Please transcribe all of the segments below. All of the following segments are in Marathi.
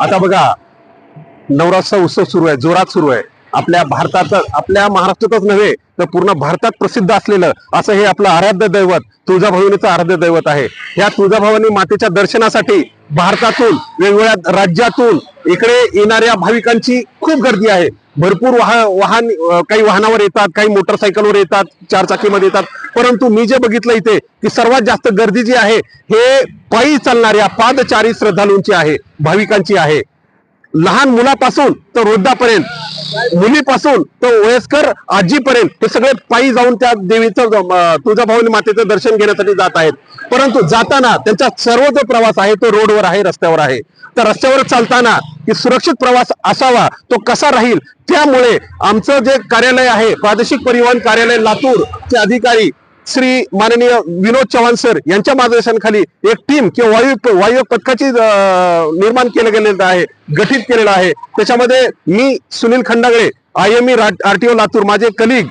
आता बघा नवरात्र उत्सव सुरू आहे जोरात सुरू आहे. आपल्या भारतात आपल्या महाराष्ट्रातच नव्हे तर पूर्ण भारतात प्रसिद्ध असलेलं असं हे आपलं आराध्य दैवत तुळजाभवानीचं आराध्य दैवत आहे. ह्या तुळजाभवानी मातेच्या दर्शनासाठी भारतातून वेगवेगळ्या राज्यातून इकडे येणाऱ्या भाविकांची खूप गर्दी आहे. भरपूर वाहन वाहन काही वाहनावर येतात काही मोटरसायकलवर येतात चार चाकीमध्ये येतात. परंतु मी जे बघितलं इथे की सर्वात जास्त गर्दी जी आहे हे पायी चालणाऱ्या पादचारी श्रद्धालूंची आहे भाविकांची आहे. लहान मुलापासून तर वृद्धापर्यंत मुलीपासून तर वयस्कर आजीपर्यंत हे सगळे पायी जाऊन त्या देवीचं अं, तुळजाभवानी मातेचं दर्शन घेण्यासाठी जात आहेत. परंतु जाताना त्यांचा सर्व जो प्रवास आहे तो रोडवर आहे रस्त्यावर आहे. तर रस्त्यावर चालताना की सुरक्षित प्रवास असावा तो कसा राहील? त्यामुळे आमचं जे कार्यालय आहे प्रादेशिक परिवहन कार्यालय लातूरचे अधिकारी श्री माननीय विनोद चव्हाण सर यांच्या मार्गदर्शनाखाली एक टीम किंवा वायू वायू पथकाची निर्माण केलं गेलेलं आहे गठीत केलेलं आहे. त्याच्यामध्ये मी Sunil Khandagale I M E O Latur माझे कलिग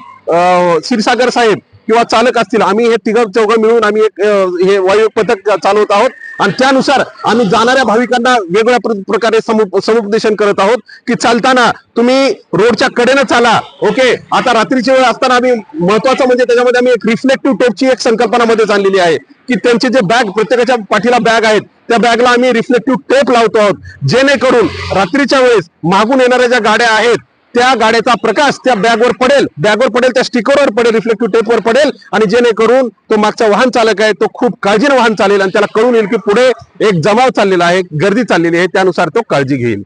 क्षीरसागर साहेब किंवा चालक असतील आम्ही हे तिघ चौघ मिळून आम्ही एक हे वायू पथक चालवत आहोत. आणि त्यानुसार आम्ही जाणाऱ्या भाविकांना वेगवेगळ्या प्र- प्रकारे समुप समुपदेशन करत आहोत की चालताना तुम्ही रोडच्या कडेनं चाला ओके? आता रात्रीची वेळ असताना आम्ही महत्वाचं म्हणजे त्याच्यामध्ये आम्ही एक रिफ्लेक्टिव्ह टोपची एक संकल्पना मध्ये आणलेली आहे की त्यांचे जे बॅग प्रत्येकाच्या पाठीला बॅग आहेत त्या बॅगला आम्ही रिफ्लेक्टिव्ह टेप लावतो आहोत. जेणेकरून रात्रीच्या वेळेस मागून येणाऱ्या ज्या गाड्या आहेत त्या गाड्याचा प्रकाश त्या बॅगवर पडेल. बॅगवर पडेल त्या स्टिकरवर पडेल रिफ्लेक्टिव्ह टेपवर पडेल. आणि जेणेकरून तो मागचा वाहन चालक आहे तो खूप काळजीने वाहन चालेल आणि त्याला कळून येईल की पुढे एक जमाव चाललेला आहे गर्दी चाललेली आहे त्यानुसार तो काळजी घेईल.